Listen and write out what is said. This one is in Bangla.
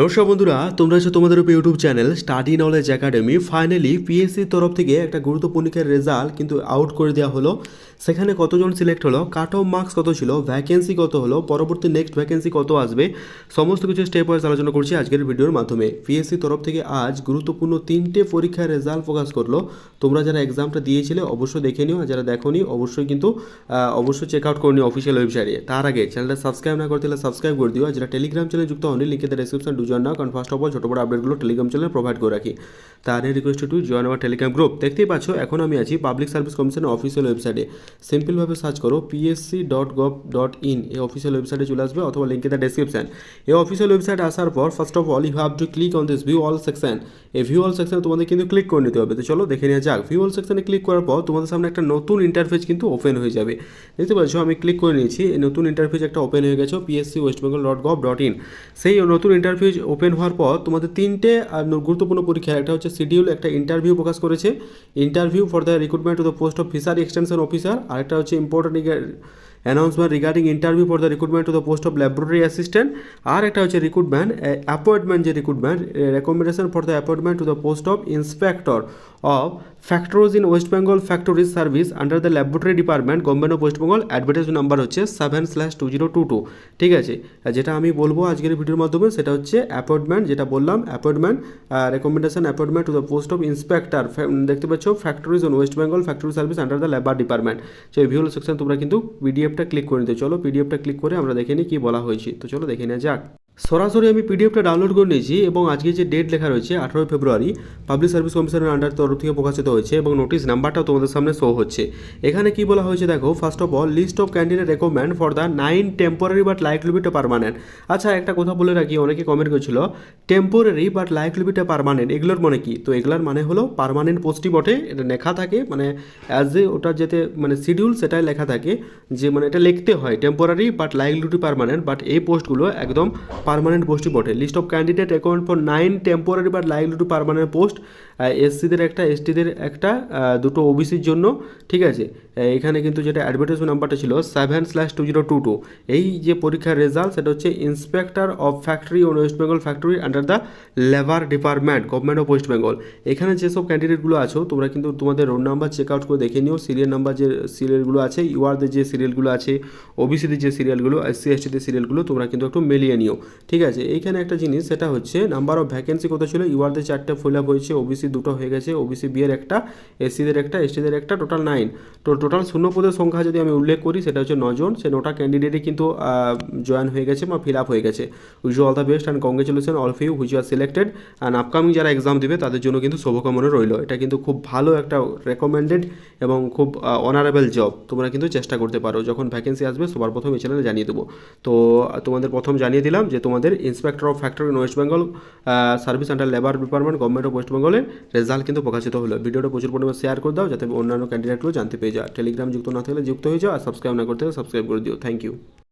নমস্কার বন্ধুরা, তোমরা হচ্ছে তোমাদের YouTube channel study knowledge academy. Finally পিএসসির তরফ থেকে একটা গুরুত্বপূর্ণ রেজাল্ট কিন্তু আউট করে দেওয়া হলো। সেখানে কতজন সিলেক্ট হলো কাট অফ মার্কস কত ছিল ভ্যাকেন্সি কত হলো, পরবর্তী নেক্সট ভ্যাকেন্সি কত আসবে, সমস্ত কিছু স্টেপ ওয়াইজ আলোচনা করছি আজকের ভিডিওর মাধ্যমে। পিএসসি তরফ থেকে আজ গুরুত্বপূর্ণ তিনটে পরীক্ষার রেজাল্ট প্রকাশ করল। তোমরা যারা এক্সামটা দিয়েছিলে অবশ্যই দেখে নিও, আর যারা দেখোনি, অবশ্যই কিন্তু অবশ্যই চেক আউট করে নিও অফিসিয়াল ওয়েবসাইটে তার আগে চ্যানেলটা সাবস্ক্রাইব না করতে হলে সাবস্ক্রাইব করে দিও, আর যারা টেলিগ্রাম চ্যানেল যুক্ত হয়নি লিঙ্কে ডেসক্রিপশন জয়েন নাও, কারণ ফার্স্ট অফ অল ছোটো বড় আপডেটগুলো টেলিগ্রাম চ্যানেলে প্রোভাইড করে রাখি। তার রিকোয়েস্ট টু জয়েন আমার টেলিগ্রাম গ্রুপ দেখতেই পাচ্ছ, এখন আমি আছি পাবলিক সার্ভিস কমিশনের অফিসিয়াল ওয়েবসাইটে সিম্পলভাবে সার্চ করো PSC dot gov dot in এই অফিসিয়াল ওয়েবসাইটে চলে আসবে, অথবা লিঙ্কে দ্য ডেসক্রিপশন এই অফিসিয়াল ওয়েবসাইটে আসার পর first of all you have to click on this view all section এই ভিউ অল সেকশন তোমাদের কিন্তু ক্লিক করে নিতে হবে। তো চলো দেখে নেওয়া যাক। ভিউ অল সেকশনে ক্লিক করার পর তোমাদের সামনে একটা নতুন ইন্টারফেস কিন্তু ওপেন হয়ে যাবে। দেখতে পাচ্ছ, আমি ক্লিক করে নিয়েছি। এই নতুন ইন্টারফেস একটা ওপেন হয়ে গেছে PSC West Bengal dot gov dot in সেই নতুন ইন্টারফেস ওপেন হওয়ার পর তোমাদের তিনটে গুরুত্বপূর্ণ পরীক্ষা, একটা হচ্ছে শিডিউল একটা ইন্টারভিউ প্রকাশ করেছে। Interview for the recruitment to the post of fishery extension officer আর একটা হচ্ছে important announcement regarding interview for the recruitment to the post of laboratory assistant আর একটা হচ্ছে রিক্রুটমেন্ট অ্যাপয়েন্টমেন্ট যে recruitment recommendation for the appointment to the post of inspector of factories in West Bengal factories service under the laboratory department government of West Bengal advertise number হচ্ছে seven slash two zero two two ঠিক আছে? যেটা আমি বলব আজকের ভিডিওর মাধ্যমে সেটা হচ্ছে অ্যাপয়েন্টমেন্ট যেটা বললাম appointment recommendation appointment to the post of inspector দেখতে পাচ্ছ factories in West Bengal factory service under the labour department সেই ভিউল সেকশন তোমরা কিন্তু পিডিএফটা ক্লিক করে নিতে। চলো পিডিএফটা ক্লিক করে আমরা দেখে নিই কী বলা হয়েছে। তো চলো দেখে নেওয়া যাক। সরাসরি আমি পিডিএফটা ডাউনলোড করে নিয়েছি এবং আজকে যে ডেট লেখা রয়েছে, আঠারোই ফেব্রুয়ারি পাবলিক সার্ভিস কমিশনের আন্ডার তরফ থেকে প্রকাশিত হয়েছে এবং নোটিশ নাম্বারটাও তোমাদের সামনে শো হচ্ছে। এখানে কি বলা হয়েছে দেখো first of all list of candidate recommend for the nine temporary but likely to be permanent আচ্ছা একটা কথা বলে রাখি, অনেকে কমেন্ট করেছিল টেম্পোরারি বাট লাইকলিবিটা পারমানেন্ট এগুলোর মানে কি? তো এগুলোর মানে হলো পারমানেন্ট পোস্টই বটে, এটা লেখা থাকে মানে অ্যাজ এ ওটা যেতে মানে শিডিউল সেটাই লেখা থাকে, যে মানে এটা লিখতে হয় temporary but like likely to be permanent but এই পোস্টগুলো একদম পারমানেন্ট পোস্টই বটে। List of candidate account for nine temporary but to permanent post এসসিদের একটা এসটিদের একটা দুটো ওবিসির জন্য, ঠিক আছে? এখানে কিন্তু যেটা অ্যাডভার্টাইজমেন্ট নাম্বারটা ছিল seven slash two zero two two এই যে পরীক্ষার রেজাল্ট সেটা হচ্ছে inspector of factory on West Bengal factory under the labour department government of West Bengal এখানে যেসব ক্যান্ডিডেটগুলো আছো, তোমরা কিন্তু তোমাদের রোল নাম্বার চেক আউট করে দেখে নিও। সিরিয়াল নাম্বার যে সিরিয়ালগুলো আছে ইউআরদের যে সিরিয়ালগুলো আছে ওবিসিদের যে সিরিয়ালগুলো এসসি এসটিদের সিরিয়ালগুলো তোমরা কিন্তু একটু মিলিয়ে নিও। ঠিক আছে? এইখানে একটা জিনিস, সেটা হচ্ছে নাম্বার অফ ভ্যাকেন্সি কত ছিল? ইউআরদের চারটে ফুল আপ হয়েছে ওবিসি দুটো হয়ে গেছে ওবিসি বিয়ের একটা এসসিদের একটা এসটিদের একটা টোটাল নাইন তো টোটাল শূন্য পদের সংখ্যা যদি আমি উল্লেখ করি, সেটা হচ্ছে নজন সে নটা ক্যান্ডিডেটই কিন্তু জয়েন হয়ে গেছে বা ফিল আপ হয়ে গেছে। Wish all the best and congratulation all few which are selected and upcoming যারা এক্সাম দেবে, তাদের জন্য কিন্তু শুভকামনা রইল। এটা কিন্তু খুব ভালো একটা রেকমেন্ডেড এবং খুব অনারেবল জব তোমরা কিন্তু চেষ্টা করতে পারো। যখন ভ্যাকেন্সি আসবে, সবার প্রথম এই চ্যানেলে জানিয়ে দেবো। তো তোমাদের প্রথম জানিয়ে দিলাম যে তোমাদের inspector of factory in West Bengal service and labour department government of West বেঙ্গলের রেজাল্ট কিন্তু প্রকাশিত হলো। ভিডিওটা প্রচুর পরিমাণে শেয়ার করে দাও, যাতে অন্যান্য ক্যান্ডিডেটগুলো জানতে পেয়ে যায়। টেলিগ্রাম যুক্ত না থাকলে যুক্ত হয়ে যাও, আর সাবস্ক্রাইব না করতে সাবস্ক্রাইব করে দিও। Thank you